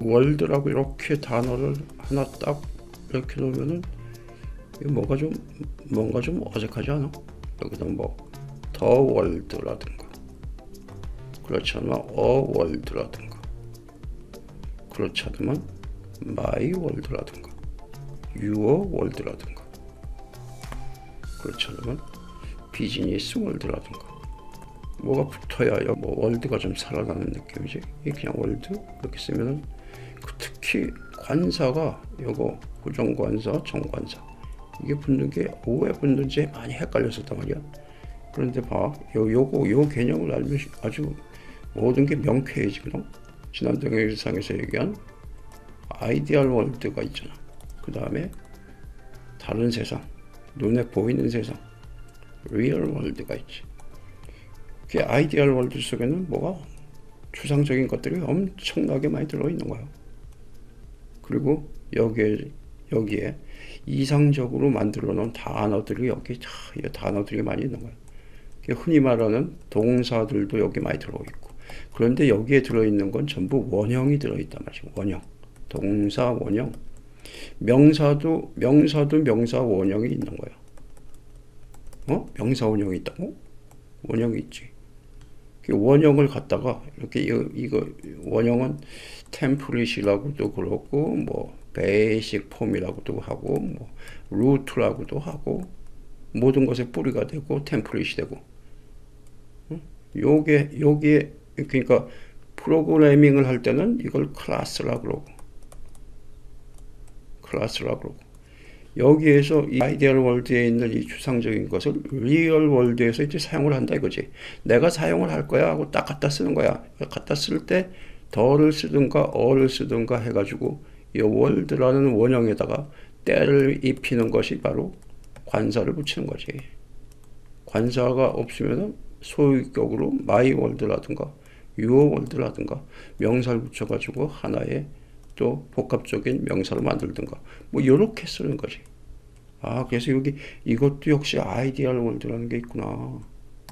월드라고 이렇게 단어를 하나 딱 이렇게 놓으면은 이거 뭐가 좀 뭔가 좀 어색하지 않아? 여기다 뭐 더 월드라든가. 그렇지 않으면 어 월드라든가. 그렇지 않으면 마이 월드라든가. 유어 월드라든가. 그렇지 않으면 비즈니스 월드라든가. 뭐가 붙어야 뭐 월드가 좀 살아나는 느낌이지? 이 그냥 월드? 이렇게 쓰면은 그 특히 관사가 요거 부정관사 정관사. 이게 붙는 게 오해 붙는지 많이 헷갈렸었단 말이야. 그런데 봐 요, 요거 요 개념을 알면 아주 모든 게 명쾌해지거든. 지난 동영상에서 얘기한 아이디얼 월드가 있잖아. 그 다음에 다른 세상 눈에 보이는 세상 리얼 월드가 있지. 그 아이디얼 월드 속에는 뭐가 추상적인 것들이 엄청나게 많이 들어있는 거야. 그리고 여기에 여기에 이상적으로 만들어 놓은 단어들이 여기 자, 이 단어들이 많이 있는. 그 흔히 말하는 동사들도 여기 많이 들어있고 그런데 여기에 들어있는 건 전부 원형이 들어있단 말이야. 원형, 동사 원형, 명사도 명사도 명사 원형이 있는 거야. 어? 명사 원형이 있다고? 원형이 있지. 그 원형을 갖다가 이렇게 이거, 원형은 템플릿이라고도 그렇고 뭐 베이식 폼이라고도 하고 뭐 루트라고도 하고 모든 것의 뿌리가 되고 템플릿이 되고. 응? 요게 요게 그러니까 프로그래밍을 할 때는 이걸 클래스라고 그러고. 클래스라고 그러고 여기에서 이 아이디얼 월드에 있는 이 추상적인 것을 리얼 월드에서 이제 사용을 한다 이거지. 내가 사용을 할 거야 하고 딱 갖다 쓰는 거야. 갖다 쓸 때 더를 쓰든가 어를 쓰든가 해가지고 이 월드라는 원형에다가 때를 입히는 것이 바로 관사를 붙이는 거지. 관사가 없으면 소유격으로 마이 월드라든가 유어 월드라든가 명사를 붙여가지고 하나의 또 복합적인 명사를 만들든가 뭐 이렇게 쓰는 거지. 아 그래서 여기 이것도 역시 아이디얼 월드라는 게 있구나.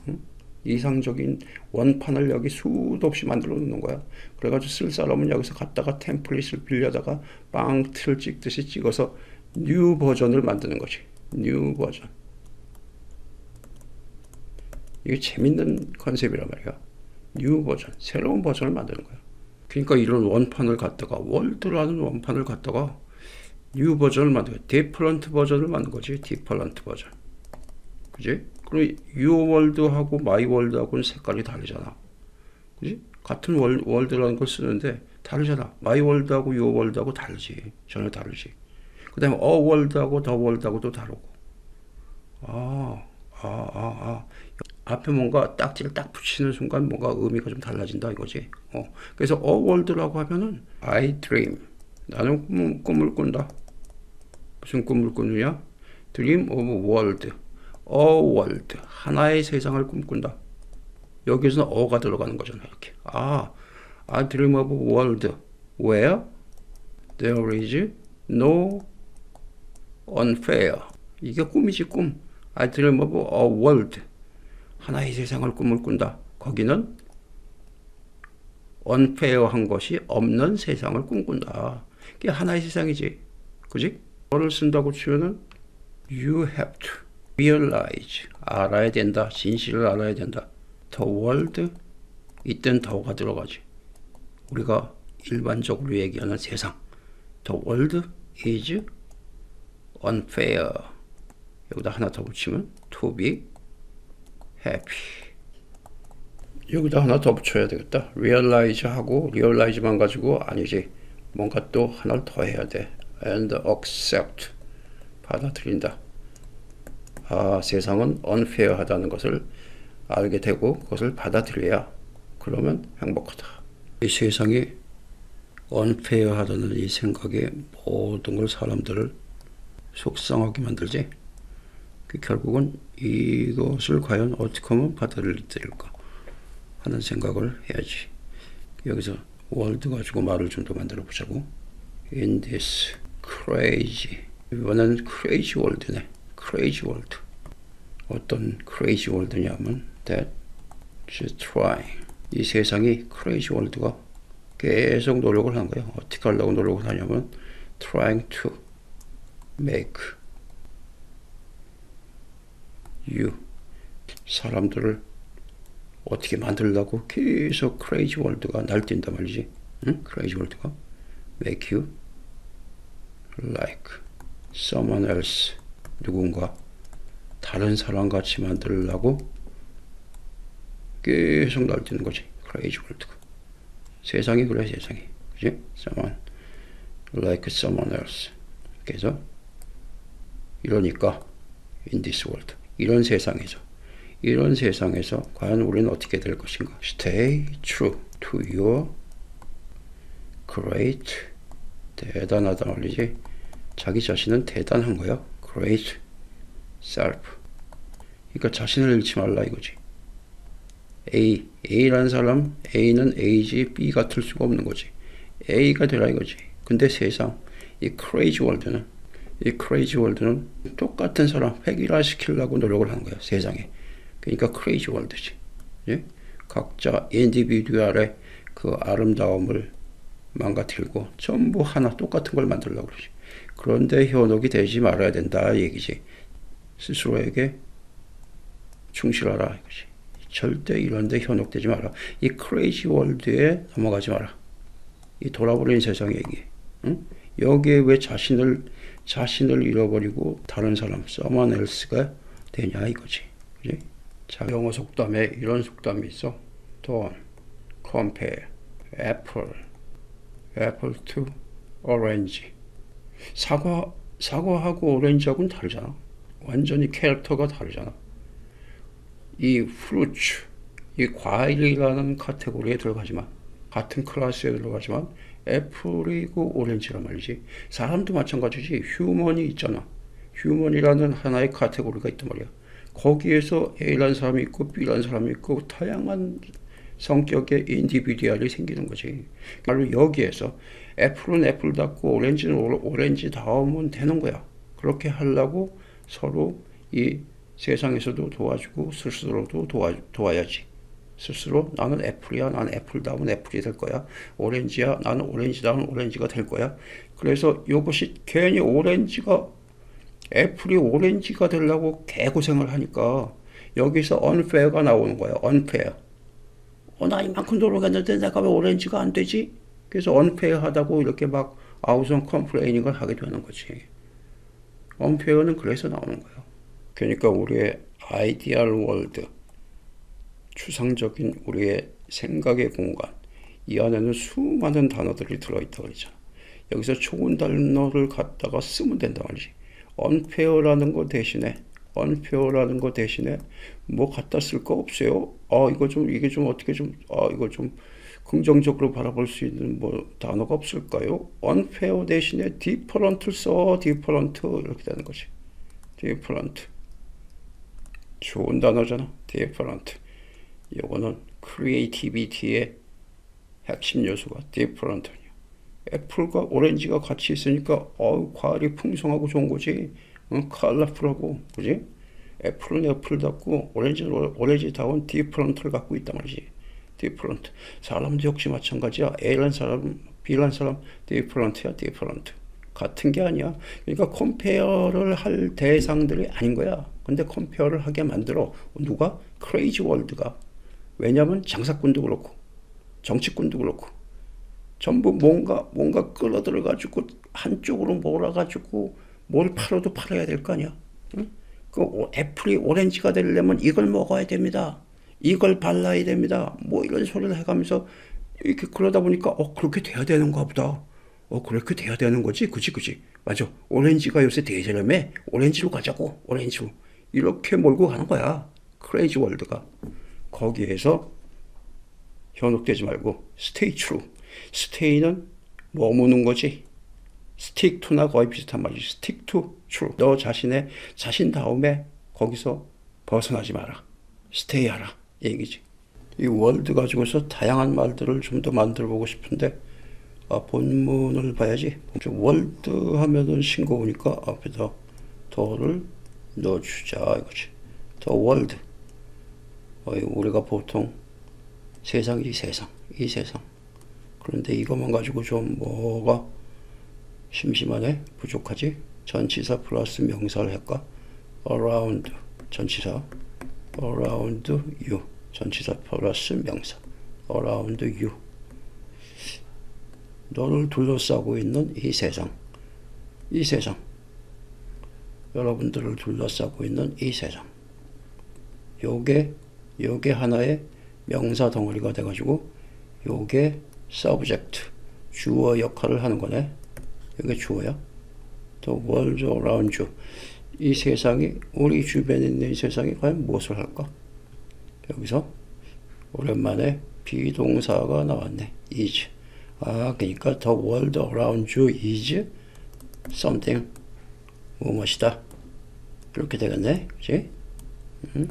응? 이상적인 원판을 여기 수도 없이 만들어 놓는 거야. 그래가지고 쓸 사람은 여기서 갖다가 템플릿을 빌려다가 빵틀 찍듯이 찍어서 뉴 버전을 만드는 거지. 뉴 버전. 이게 재밌는 컨셉이란 말이야. 뉴 버전, 새로운 버전을 만드는 거야. 그러니까 이런 원판을 갖다가 월드라는 원판을 갖다가 뉴 버전을 만들고 디퍼런트 버전을 만든 거지 디퍼런트 버전 그지? 그럼 유어 월드하고 마이 월드하고는 색깔이 다르잖아. 그지? 같은 월, 월드라는 걸 쓰는데 다르잖아. 마이 월드하고 유어 월드하고 다르지. 전혀 다르지. 그 다음에 어 월드하고 더 월드하고도 다르고. 아 아, 아, 아. 앞에 뭔가 딱지를 딱 붙이는 순간 뭔가 의미가 좀 달라진다 이거지. 어. 그래서 어 월드라고 하면은 I dream. 나는 꿈, 꿈을 꾼다. 무슨 꿈을 꾸느냐? Dream of world. 어 world. 하나의 세상을 꿈꾼다. 여기서는 어가 들어가는 거잖아. 이렇게. 아, I dream of world where there is no unfair. 이게 꿈이지 꿈. I dream of a world. 하나의 세상을 꿈을 꾼다. 거기는 언페어한 것이 없는 세상을 꿈꾼다. 그게 하나의 세상이지. 그지? 뭐를 쓴다고 치면은 you have to realize 알아야 된다. 진실을 알아야 된다. the world 이땐 더가 들어가지. 우리가 일반적으로 얘기하는 세상. the world is unfair. 여기다 하나 더 붙이면 to be happy. 여기다 하나 더 붙여야 되겠다. realize 하고 realize만 가지고 아니지. 뭔가 또 하나를 더 해야 돼. and accept. 받아들인다. 아, 세상은 unfair하다는 것을 알게 되고 그것을 받아들여야 그러면 행복하다. 이 세상이 unfair하다는 이 생각에 모든 걸 사람들을 속상하게 만들지. 그 결국은 이것을 과연 어떻게 하면 받아들일까 하는 생각을 해야지. 여기서 월드 가지고 말을 좀 더 만들어 보자고. In this crazy 이번엔 crazy world네. crazy world. 어떤 crazy world냐면 that she's trying. 이 세상이 crazy world가 계속 노력을 한 거예요. 어떻게 하려고 노력을 하냐면 trying to make you 사람들을 어떻게 만들려고 계속 크레이지 월드가 날뛴단 말이지. 응? 크레이지 월드가 make you like someone else 누군가 다른 사람 같이 만들려고 계속 날뛰는 거지. 크레이지 월드가 세상이 그래 세상이 그지? someone like someone else 그래서 이러니까 in this world 이런 세상에서 이런 세상에서 과연 우리는 어떻게 될 것인가? Stay true to your great 대단하다 말이지. 자기 자신은 대단한 거야. Great self. 그러니까 자신을 잃지 말라 이거지. A, A라는 사람, A는 A지 B 같을 수가 없는 거지. A가 되라 이거지. 근데 세상, 이 crazy world는, 이 crazy world는 똑같은 사람 획일화 시키려고 노력을 하는 거야, 세상에. 그러니까 crazy world지. 예? 각자 인디비듀얼의 그 아름다움을 망가뜨리고 전부 하나 똑같은 걸 만들려고 그러지. 그런데 현혹이 되지 말아야 된다 얘기지. 스스로에게 충실하라 이거지. 절대 이런데 현혹되지 마라. 이 크레이지 월드에 넘어가지 마라. 이 돌아버린 세상 얘기. 응? 여기에 왜 자신을 자신을 잃어버리고 다른 사람 someone else가 되냐 이거지. 그지? 자, 영어 속담에 이런 속담이 있어. Don't compare apple apple to orange. 사과 사과하고 오렌지하고는 다르잖아. 완전히 캐릭터가 다르잖아. 이 프루츠, 이 과일이라는 카테고리에 들어가지만 같은 클래스에 들어가지만 애플이고 오렌지란 말이지. 사람도 마찬가지지. 휴먼이 있잖아. 휴먼이라는 하나의 카테고리가 있단 말이야. 거기에서 A라는 사람이 있고 B라는 사람이 있고 다양한 성격의 인디비디얼이 생기는 거지. 바로 여기에서 애플은 애플답고 오렌지는 오렌지 다우면 되는 거야. 그렇게 하려고 서로 이 세상에서도 도와주고 스스로도 도와, 도와야지. 스스로 나는 애플이야. 나는 애플다운 애플이 될 거야. 오렌지야. 나는 오렌지다운 오렌지가 될 거야. 그래서 이것이 괜히 오렌지가 애플이 오렌지가 되려고 개고생을 하니까 여기서 unfair가 나오는 거야. unfair. 어, 나 이만큼 노력했는데 내가 왜 오렌지가 안 되지? 그래서 unfair하다고 이렇게 막 아우성 컴플레이닝을 하게 되는 거지. unfair는 그래서 나오는 거예요. 그러니까 우리의 아이디얼 월드, 추상적인 우리의 생각의 공간, 이 안에는 수많은 단어들이 들어있다 그러잖아. 여기서 좋은 단어를 갖다가 쓰면 된다 말이지. unfair라는 거 대신에 unfair라는 거 대신에 뭐 갖다 쓸 거 없어요? 아 이거 좀 이게 좀 어떻게 좀아 이거 좀 긍정적으로 바라볼 수 있는 뭐 단어가 없을까요? unfair 대신에 different를 써 different 이렇게 되는 거지. different 좋은 단어잖아. different 요거는 creativity의 핵심 요소가 different냐. 애플과 오렌지가 같이 있으니까 어우 과일이 풍성하고 좋은 거지. 응? 컬러풀하고 그지? 애플은 애플답고 오렌지는 오렌지다운 디프런트를 갖고 있단 말이지. 디프런트. 사람도 역시 마찬가지야. A란 사람, B란 사람 디프런트야, 디프런트. 같은 게 아니야. 그러니까 컴페어를 할 대상들이 아닌 거야. 근데 컴페어를 하게 만들어. 누가? 크레이지 월드가. 왜냐면 장사꾼도 그렇고 정치꾼도 그렇고 전부 뭔가 뭔가 끌어들여 가지고 한쪽으로 몰아 가지고 뭘 팔아도 팔아야 될 거 아니야. 응? 그 애플이 오렌지가 되려면 이걸 먹어야 됩니다. 이걸 발라야 됩니다. 뭐 이런 소리를 해가면서 이렇게 그러다 보니까 어 그렇게 돼야 되는가 보다. 어 그렇게 돼야 되는 거지, 그지 그지. 맞아. 오렌지가 요새 대세라며 오렌지로 가자고 오렌지로 이렇게 몰고 가는 거야. 크레이지 월드가 거기에서 현혹되지 말고 스테이 트루. 스테이는 머무는 거지. 스틱 투나 거의 비슷한 말이지. 스틱 투 트루. 너 자신의 자신 다음에 거기서 벗어나지 마라. 스테이 하라. 얘기지. 이 월드 가지고서 다양한 말들을 좀 더 만들어 보고 싶은데 아, 본문을 봐야지. 월드 하면은 싱거우니까 앞에다 더를 넣어주자 이거지. 더 월드. 어, 우리가 보통 세상 이 세상, 이 세상. 그런데 이것만 가지고 좀 뭐가 심심하네? 부족하지? 전치사 플러스 명사를 할까? around 전치사 around you 전치사 플러스 명사 around you 너를 둘러싸고 있는 이 세상 이 세상 여러분들을 둘러싸고 있는 이 세상 요게 요게 하나의 명사 덩어리가 돼가지고 요게 subject 주어 역할을 하는 거네. 이게 주어야. The world around you. 이 세상이 우리 주변에 있는 이 세상이 과연 무엇을 할까? 여기서 오랜만에 비동사가 나왔네. is. 아 그러니까 the world around you is something. 무엇이다? 이렇게 되겠네. 그치? 음.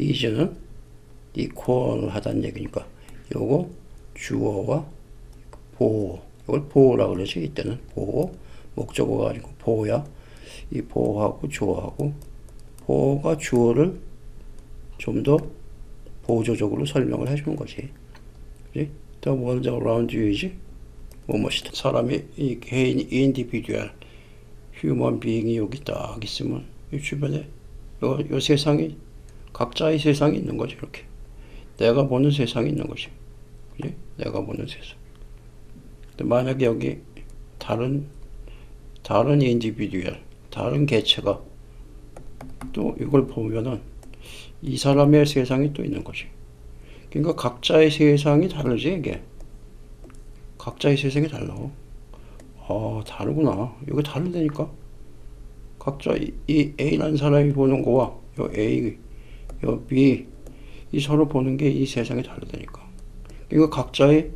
is는 equal 하다는 얘기니까 요거 주어와 보호 이걸 보호라 그러지 이때는 보호 목적어가 아니고 보호야. 이 보호하고 주어하고 보호가 주어를 좀 더 보조적으로 설명을 해주는 거지. 그지? The world around you이지? 뭐뭐시다. 사람이 이 개인 인디비듀얼 휴먼 비잉이 여기 딱 있으면 이 주변에 요, 요 세상이 각자의 세상이 있는 거지 이렇게 내가 보는 세상이 있는 거지 그지? 내가 보는 세상. 근데 만약에 여기 다른 다른 인디비듀얼 다른 개체가 또 이걸 보면은 이 사람의 세상이 또 있는 거지 그러니까 각자의 세상이 다르지 이게. 각자의 세상이 달라. 아 다르구나. 이게 다르다니까? 각자 이, 이 A라는 사람이 보는 거와 요 A 요 B 이 서로 보는 게 이 세상이 다르다니까. 이거 각자의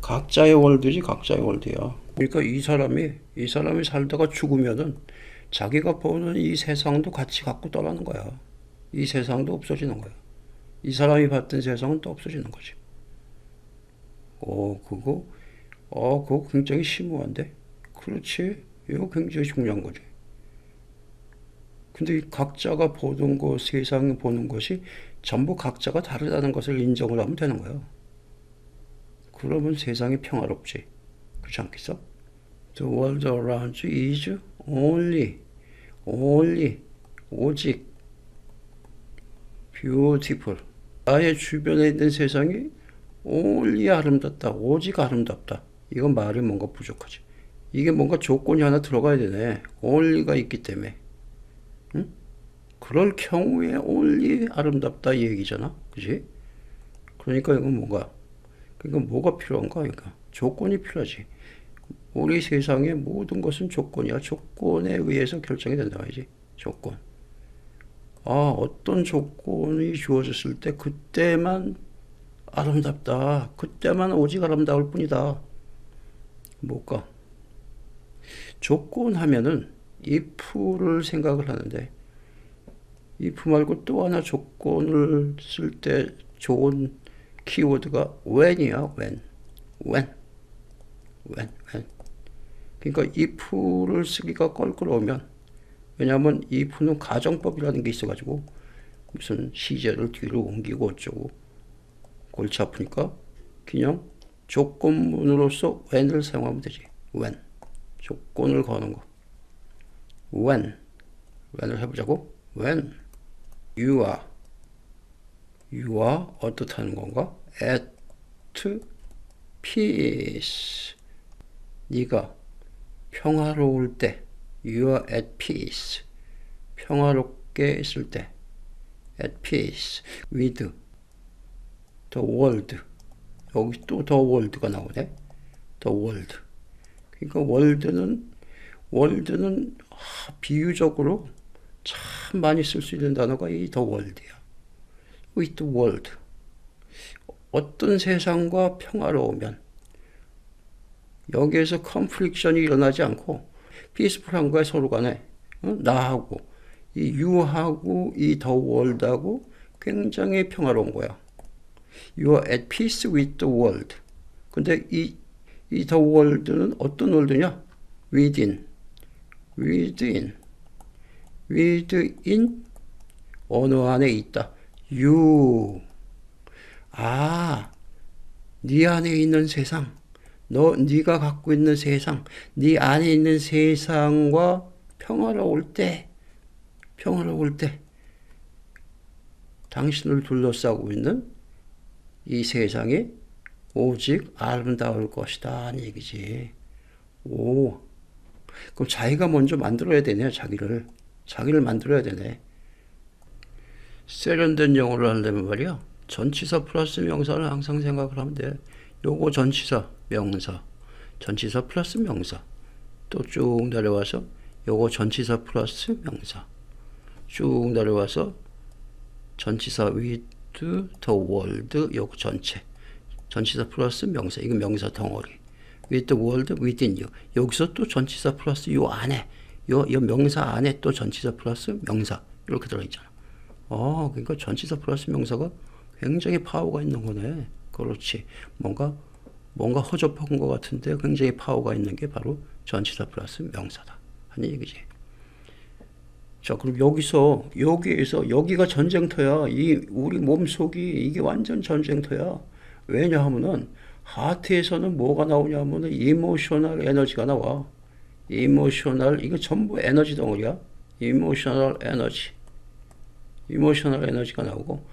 각자의 월드지 각자의 월드야. 그러니까 이 사람이 이 사람이 살다가 죽으면은 자기가 보는 이 세상도 같이 갖고 떠나는 거야. 이 세상도 없어지는 거야. 이 사람이 봤던 세상은 또 없어지는 거지. 어 그거 어 그거 굉장히 심오한데? 그렇지. 이거 굉장히 중요한 거지 근데 이 각자가 보던 거 세상을 보는 것이 전부 각자가 다르다는 것을 인정을 하면 되는 거예요. 그러면 세상이 평화롭지. 그렇지 않겠어? The world around you is only, only, 오직 beautiful. 나의 주변에 있는 세상이 only 아름답다. 오직 아름답다. 이건 말이 뭔가 부족하지. 이게 뭔가 조건이 하나 들어가야 되네. only가 있기 때문에. 응? 그럴 경우에 only 아름답다 이 얘기잖아. 그지? 그러니까 이건 뭔가, 그러니까 뭐가 필요한가? 그러니까 조건이 필요하지. 우리 세상의 모든 것은 조건이야. 조건에 의해서 결정이 된다 말이지. 조건. 아, 어떤 조건이 주어졌을 때 그때만 아름답다. 그때만 오직 아름다울 뿐이다. 뭘까? 조건 하면은 if를 생각을 하는데 if 말고 또 하나 조건을 쓸 때 좋은 키워드가 when이야. when. when. when. when. 그러니까 if를 쓰기가 껄끄러우면 왜냐하면 if는 가정법이라는 게 있어가지고 무슨 시제를 뒤로 옮기고 어쩌고 골치 아프니까 그냥 조건문으로서 when을 사용하면 되지. when. 조건을 거는 거. When. when을 해보자고. when you are you are 어떻다는 건가? at peace 네가 평화로울 때 you are at peace 평화롭게 있을 때 at peace with the world 여기 또 the world가 나오네 the world 그러니까 world는 world는 비유적으로 참 많이 쓸 수 있는 단어가 이 the world이야. with world. 어떤 세상과 평화로우면 여기에서 컨플릭션이 일어나지 않고 피스풀한 거야 서로 간에 어? 나하고 이 유하고 이 the world하고 굉장히 평화로운 거야. You are at peace with the world. 근데 이, 이 the world는 어떤 world냐? within. Within. 어느 안에 있다. you. 아, 네 안에 있는 세상. 너 네가 갖고 있는 세상, 네 안에 있는 세상과 평화로울 때, 평화로울 때, 당신을 둘러싸고 있는 이 세상이 오직 아름다울 것이다 하는 얘기지. 오, 그럼 자기가 먼저 만들어야 되네, 자기를. 자기를 만들어야 되네. 세련된 영어를 하려면 말이야. 전치사 플러스 명사를 항상 생각을 하면 돼. 요거 전치사, 명사. 전치사 플러스 명사. 또 쭉 내려와서 요거 전치사 플러스 명사. 쭉 내려와서 전치사 with the world 요거 전체. 전치사 플러스 명사. 이거 명사 덩어리. With the world within you. 여기서 또 전치사 플러스 요 안에 요, 요 명사 안에 또 전치사 플러스 명사 이렇게 들어있잖아. 어, 그러니까 전치사 플러스 명사가 굉장히 파워가 있는 거네. 그렇지. 뭔가 뭔가 허접한 것 같은데 굉장히 파워가 있는 게 바로 전치사 플러스 명사다. 하는 얘기지. 자, 그럼 여기서 여기에서 여기가 전쟁터야. 이 우리 몸속이 이게 완전 전쟁터야. 왜냐하면은 하트에서는 뭐가 나오냐면은 이모셔널 에너지가 나와. 이모셔널 이거 전부 에너지 덩어리야. 이모셔널 에너지. 이모셔널 에너지가 나오고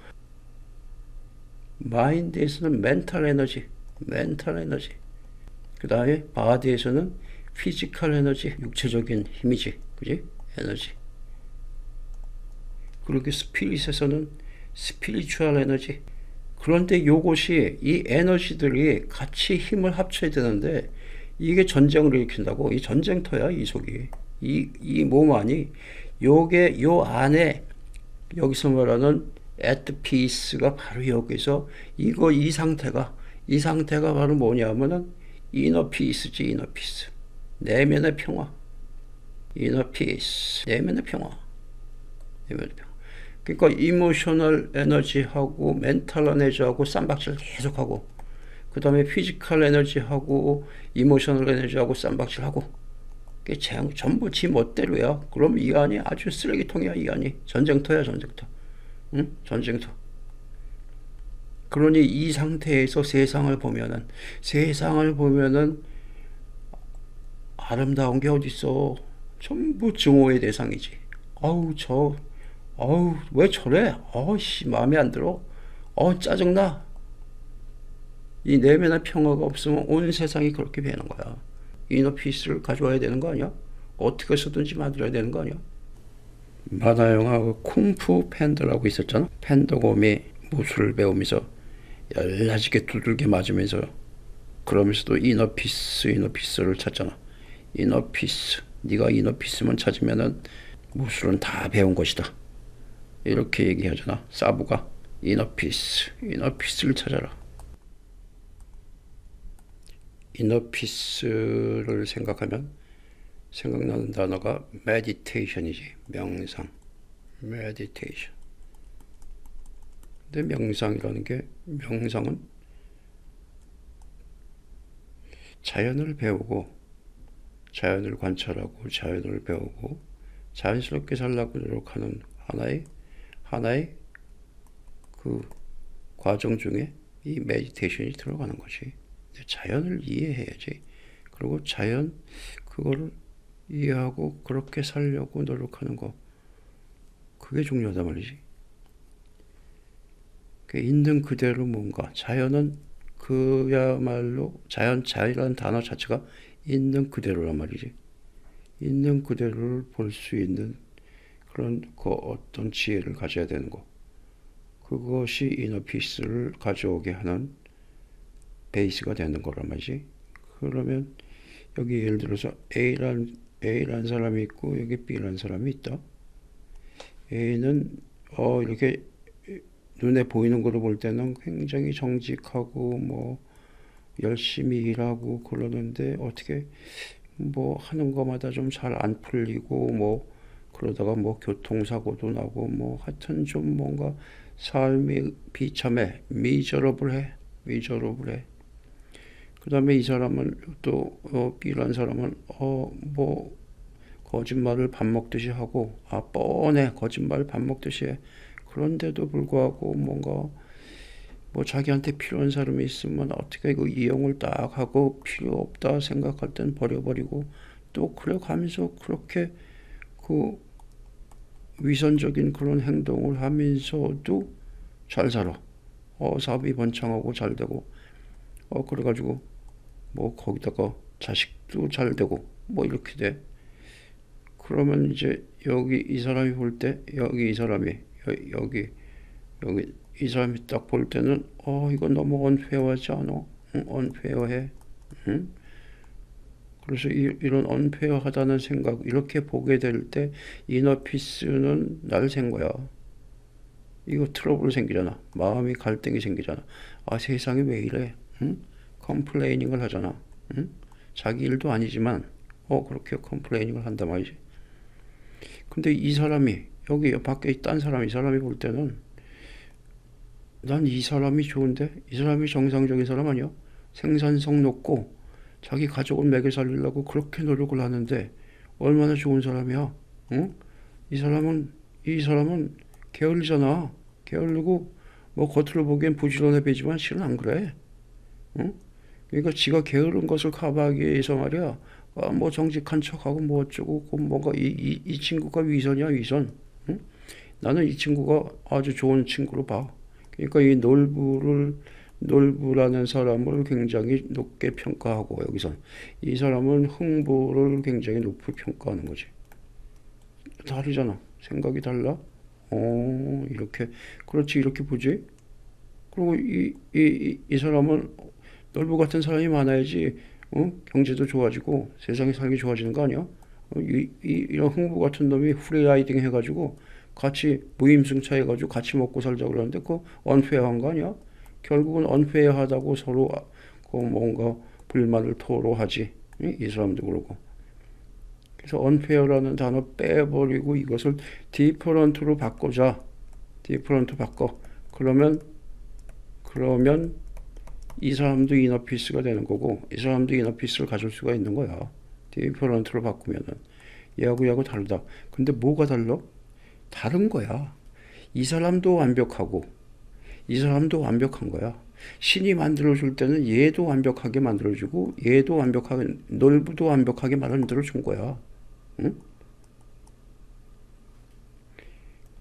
마인드에서는 멘탈 에너지, 멘탈 에너지. 그 다음에 바디에서는 피지컬 에너지, 육체적인 힘이지, 그지? 에너지. 그리고 스피릿에서는 스피리추얼 에너지. 그런데 요것이 이 에너지들이 같이 힘을 합쳐야 되는데 이게 전쟁을 일으킨다고? 이 전쟁터야 이 속이. 이 이 몸 안이. 요게 요 안에 여기서 말하는 at peace가 바로 여기서 이거 이 상태가 이 상태가 바로 뭐냐면은 inner peace지 inner peace. 내면의 평화. inner peace. 내면의 평화. 내면의 평화 그러니까 이모셔널 에너지하고 멘탈 에너지하고 쌈박질 계속하고 그 다음에 피지컬 에너지하고 이모셔널 에너지하고 쌈박질하고 그게 전부 지 멋대로야. 그럼 이 안이 아주 쓰레기통이야 이 안이 전쟁터야 전쟁터. 응? 전쟁터. 그러니 이 상태에서 세상을 보면은 세상을 보면은 아름다운 게 어딨어. 전부 증오의 대상이지. 아우 저 아우 왜 저래? 아우씨 마음에 안 들어. 어 짜증나. 이 내면의 평화가 없으면 온 세상이 그렇게 되는 거야. 이너피스를 가져와야 되는 거 아니야? 어떻게 해서든지 만들어야 되는 거 아니야? 만화 영화 그 쿵푸 팬더라고 있었잖아. 팬더곰이 무술을 배우면서 열나지게 두들겨 맞으면서 그러면서도 이너피스 이너피스를 찾잖아. 이너피스 네가 이너피스만 찾으면은 무술은 다 배운 것이다. 이렇게 얘기하잖아. 사부가 이너피스 이너피스를 찾아라. 이너피스를 생각하면 생각나는 단어가 메디테이션이지 명상 메디테이션 근데 명상이라는 게 명상은 자연을 배우고 자연을 관찰하고 자연을 배우고 자연스럽게 살라고 노력하는 하나의 하나의 그 과정 중에 이 메디테이션이 들어가는 거지. 자연을 이해해야지. 그리고 자연 그거를 이해하고 그렇게 살려고 노력하는 거 그게 중요하단 말이지. 그 있는 그대로 뭔가 자연은 그야말로 자연 자연이라는 단어 자체가 있는 그대로란 말이지. 있는 그대로를 볼 수 있는 그런 그 어떤 지혜를 가져야 되는 거. 그것이 이너피스를 가져오게 하는 베이스가 되는 거란 말이지. 그러면 여기 예를 들어서 A란 A란 사람이 있고 여기 B란 사람이 있다. A는 어 이렇게 눈에 보이는 걸로 볼 때는 굉장히 정직하고 뭐 열심히 일하고 그러는데 어떻게 뭐 하는 거마다 좀 잘 안 풀리고 뭐 그러다가 뭐 교통사고도 나고 뭐 하여튼 좀 뭔가 삶이 비참해 미저러블해 미저러블해. 그 다음에 이 사람은 또 어, B라는 사람은 어 뭐 거짓말을 밥 먹듯이 하고 아 뻔해. 거짓말 밥 먹듯이 해. 그런데도 불구하고 뭔가 뭐 자기한테 필요한 사람이 있으면 어떻게 이거 이용을 딱 하고 필요 없다 생각할 땐 버려버리고 또 그래 가면서 그렇게 그 위선적인 그런 행동을 하면서도 잘 살아. 어, 사업이 번창하고 잘 되고, 어, 그래가지고, 뭐, 거기다가 자식도 잘 되고, 뭐, 이렇게 돼. 그러면 이제 여기 이 사람이 볼 때, 여기 이 사람이, 여, 여기, 여기 이 사람이 딱 볼 때는, 어, 이거 너무 언페어하지 않아? 응, 언페어해. 응? 그래서 이, 이런 언페어하다는 생각, 이렇게 보게 될 때, 이너피스는 날 생 거야. 이거 트러블 생기잖아. 마음이 갈등이 생기잖아. 아, 세상이 왜 이래? 응? 컴플레이닝을 하잖아. 응? 자기 일도 아니지만, 어, 그렇게 컴플레이닝을 한단 말이지. 근데 이 사람이, 여기 밖에 딴 사람, 이 사람이 볼 때는, 난 이 사람이 좋은데? 이 사람이 정상적인 사람 아니야? 생산성 높고, 자기 가족을 먹여 살리려고 그렇게 노력을 하는데, 얼마나 좋은 사람이야? 응? 이 사람은, 이 사람은 게을리잖아. 게을르고 뭐 겉으로 보기엔 부지런해 보이지만 실은 안 그래. 응? 그러니까 지가 게으른 것을 커버하기 위해서 말이야. 아, 뭐 정직한 척하고 뭐 어쩌고 그 뭔가 이, 이, 이 친구가 위선이야 위선. 응? 나는 이 친구가 아주 좋은 친구로 봐. 그러니까 이 놀부를 놀부라는 사람을 굉장히 높게 평가하고 여기선 이 사람은 흥부를 굉장히 높게 평가하는 거지. 다르잖아. 생각이 달라. 어, 이렇게, 그렇지, 이렇게 보지? 그리고 이, 이, 이, 이 사람은 놀부 같은 사람이 많아야지, 어? 경제도 좋아지고 세상이 살기 좋아지는 거 아니야? 어, 이, 이, 이런 흥부 같은 놈이 프리라이딩 해가지고 같이 무임승차 해가지고 같이 먹고 살자 그러는데 그거 언페어한 거 아니야? 결국은 언페어하다고 서로 아, 그 뭔가 불만을 토로하지. 이, 이 사람도 그러고. 그래서 unfair라는 단어 빼버리고 이것을 different로 바꾸자. different 바꿔. 그러면 그러면 이 사람도 이너피스가 되는 거고 이 사람도 이너피스를 가질 수가 있는 거야. different로 바꾸면은 얘하고 얘하고 다르다. 근데 뭐가 달라? 다른 거야. 이 사람도 완벽하고 이 사람도 완벽한 거야. 신이 만들어줄 때는 얘도 완벽하게 만들어주고 얘도 완벽하게 놀부도 완벽하게 만들어준 거야. 응?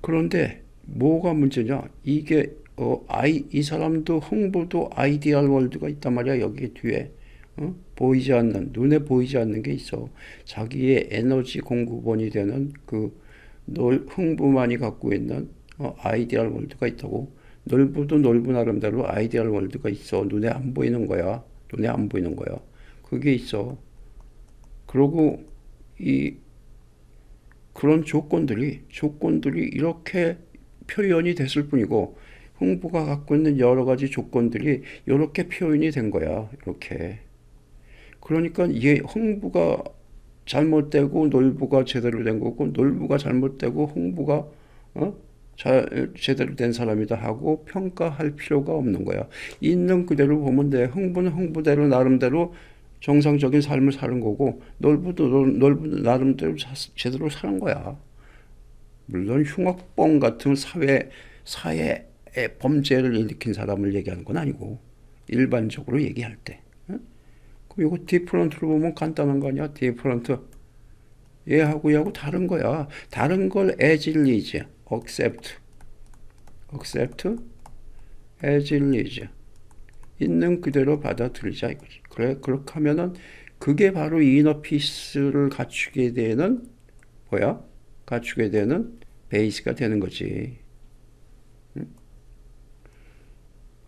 그런데 뭐가 문제냐? 이게 어, 아이 이 사람도 흥부도 아이디얼 월드가 있단 말이야 여기 뒤에 어? 보이지 않는 눈에 보이지 않는 게 있어. 자기의 에너지 공급원이 되는 그 놀, 흥부만이 갖고 있는 어, 아이디얼 월드가 있다고. 놀부도 놀부 나름대로 아이디얼 월드가 있어. 눈에 안 보이는 거야. 눈에 안 보이는 거야. 그게 있어. 그러고 이 그런 조건들이 조건들이 이렇게 표현이 됐을 뿐이고 흥부가 갖고 있는 여러 가지 조건들이 이렇게 표현이 된 거야. 이렇게. 그러니까 얘 흥부가 잘못되고 놀부가 제대로 된 거고 놀부가 잘못되고 흥부가 어? 잘 제대로 된 사람이다 하고 평가할 필요가 없는 거야. 있는 그대로 보면 돼. 흥부는 흥부대로 나름대로 정상적인 삶을 사는 거고 놀부도 놀부 나름대로 제대로 사는 거야. 물론 흉악범 같은 사회 사회의 범죄를 일으킨 사람을 얘기하는 건 아니고 일반적으로 얘기할 때. 응? 그럼 이거 디프런트로 보면 간단한 거 아니야? 디프런트. 얘하고 얘하고 다른 거야. 다른 걸 에질리지, accept, accept, 에질리지. 있는 그대로 받아들이자 이거지. 그래 그렇게 하면은 그게 바로 이너 피스를 갖추게 되는 뭐야? 갖추게 되는 베이스가 되는 거지. 응?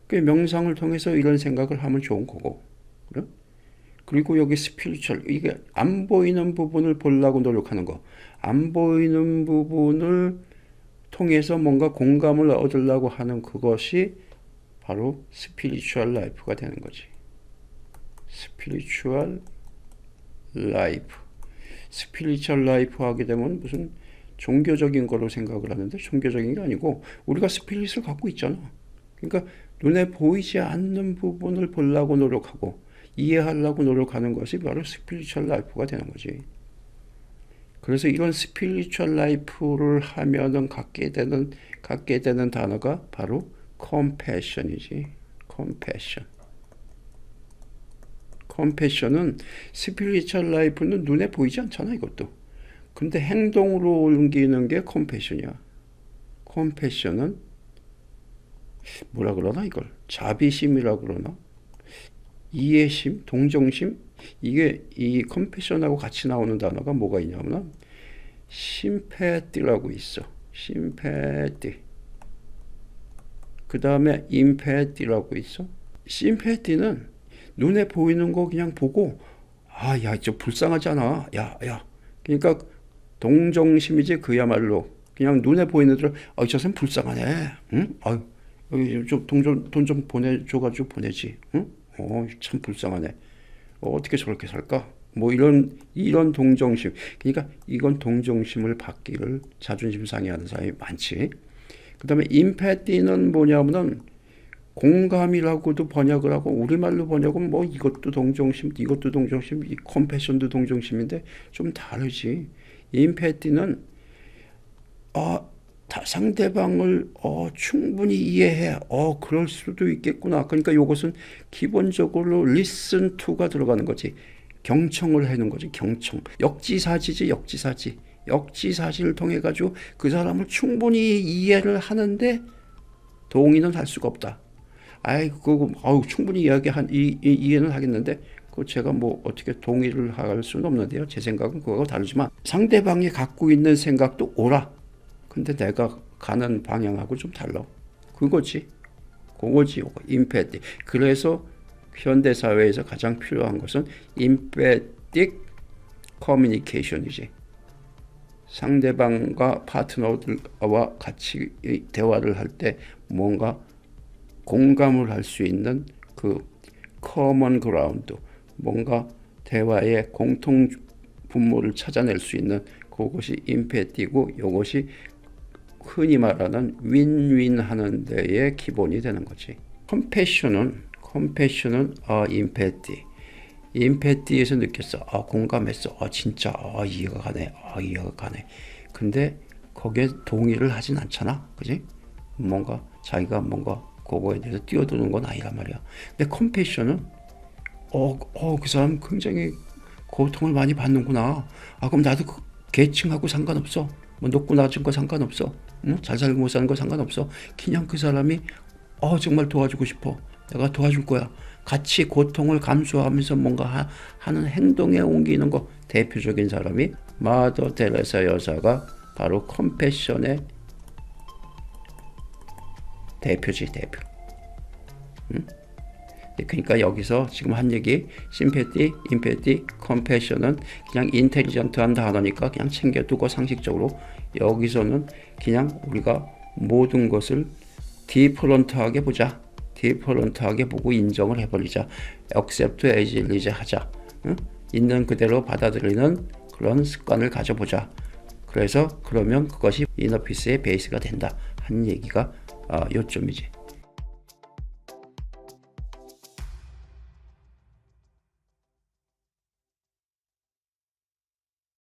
그 명상을 통해서 이런 생각을 하면 좋은 거고. 그래? 그리고 여기 스피리추얼 이게 안 보이는 부분을 보려고 노력하는 거. 안 보이는 부분을 통해서 뭔가 공감을 얻으려고 하는 그것이 바로 스피리추얼 라이프가 되는 거지. 스피리추얼 라이프. 스피리추얼 라이프 하게 되면 무슨 종교적인 거로 생각을 하는데 종교적인 게 아니고 우리가 스피릿을 갖고 있잖아. 그러니까 눈에 보이지 않는 부분을 보려고 노력하고 이해하려고 노력하는 것이 바로 스피리추얼 라이프가 되는 거지. 그래서 이런 스피리추얼 라이프를 하면은 갖게 되는 갖게 되는 단어가 바로 compassion이지. compassion. compassion은 스피리추얼 라이프는 눈에 보이지 않잖아 이것도. 근데 행동으로 옮기는 게 compassion이야. compassion은 뭐라 그러나 이걸 자비심이라 그러나 이해심, 동정심 이게 이 컴패션하고 같이 나오는 단어가 뭐가 있냐면 심패띠라고 있어. 심패띠. 그 다음에 임패띠라고 있어. 심패띠는 눈에 보이는 거 그냥 보고 아, 야, 저 불쌍하잖아. 야, 야. 그러니까 동정심이지 그야말로 그냥 눈에 보이는 대로 아, 저 사람 불쌍하네. 응? 아유, 여기 좀 동전 돈 좀 보내줘가지고 보내지. 응? 어, 참 불쌍하네. 어, 어떻게 저렇게 살까? 뭐 이런 이런 동정심. 그러니까 이건 동정심을 받기를 자존심 상해하는 사람이 많지. 그다음에 임패티는 뭐냐면은 공감이라고도 번역을 하고 우리말로 번역은 뭐 이것도 동정심, 이것도 동정심, 이 컴패션도 동정심인데 좀 다르지. 임패티는 아 다- 상대방을 어, 충분히 이해해. 어, 그럴 수도 있겠구나. 그러니까 이것은 기본적으로 listen to가 들어가는 거지. 경청을 하는 거지. 경청. 역지사지지, 역지사지. 역지사지를 통해 가지고 그 사람을 충분히 이해를 하는데 동의는 할 수가 없다. 아이 그거 아우 충분히 이야기한 이, 이, 이해는 하겠는데 그 제가 뭐 어떻게 동의를 할 수는 없는데요. 제 생각은 그거하고 다르지만 상대방이 갖고 있는 생각도 옳아. 근데 내가 가는 방향하고 좀 달라. 그거지. 그거지. 임패티. 그래서 현대 사회에서 가장 필요한 것은 임패틱 커뮤니케이션이지. 상대방과 파트너들과 같이 이 대화를 할 때 뭔가 공감을 할 수 있는 그 커먼 그라운드, 뭔가 대화의 공통 분모를 찾아낼 수 있는 그것이 임패티고 이것이 흔히 말하는 윈윈 하는 데의 기본이 되는 거지. 컴패션은 컴패션은 아 임패티. 임패티에서 느꼈어. 아 공감했어. 아 진짜 아 이해가 가네. 아 이해가 가네. 근데 거기에 동의를 하진 않잖아. 그지? 뭔가 자기가 뭔가 그거에 대해서 뛰어드는 건 아니란 말이야. 근데 컴패션은 어, 어, 그 사람 굉장히 고통을 많이 받는구나. 아, 그럼 나도 그 계층하고 상관없어. 뭐 높고 낮은 거 상관없어. 응? 잘 살고 못 사는 거 상관없어. 그냥 그 사람이 어, 정말 도와주고 싶어. 내가 도와줄 거야. 같이 고통을 감수하면서 뭔가 하, 하는 행동에 옮기는 거 대표적인 사람이 마더 테레사 여사가 바로 컴패션의 대표지 대표. 응? 그러니까 여기서 지금 한 얘기 심패티, 임패티, 컴패션은 그냥 인텔리전트한 단어니까 그냥 챙겨두고 상식적으로 여기서는 그냥 우리가 모든 것을 디퍼런트하게 보자. 디퍼런트하게 보고 인정을 해버리자. accept as is 하자. 응? 있는 그대로 받아들이는 그런 습관을 가져보자. 그래서 그러면 그것이 이너피스의 베이스가 된다. 한 얘기가 아, 요점이지.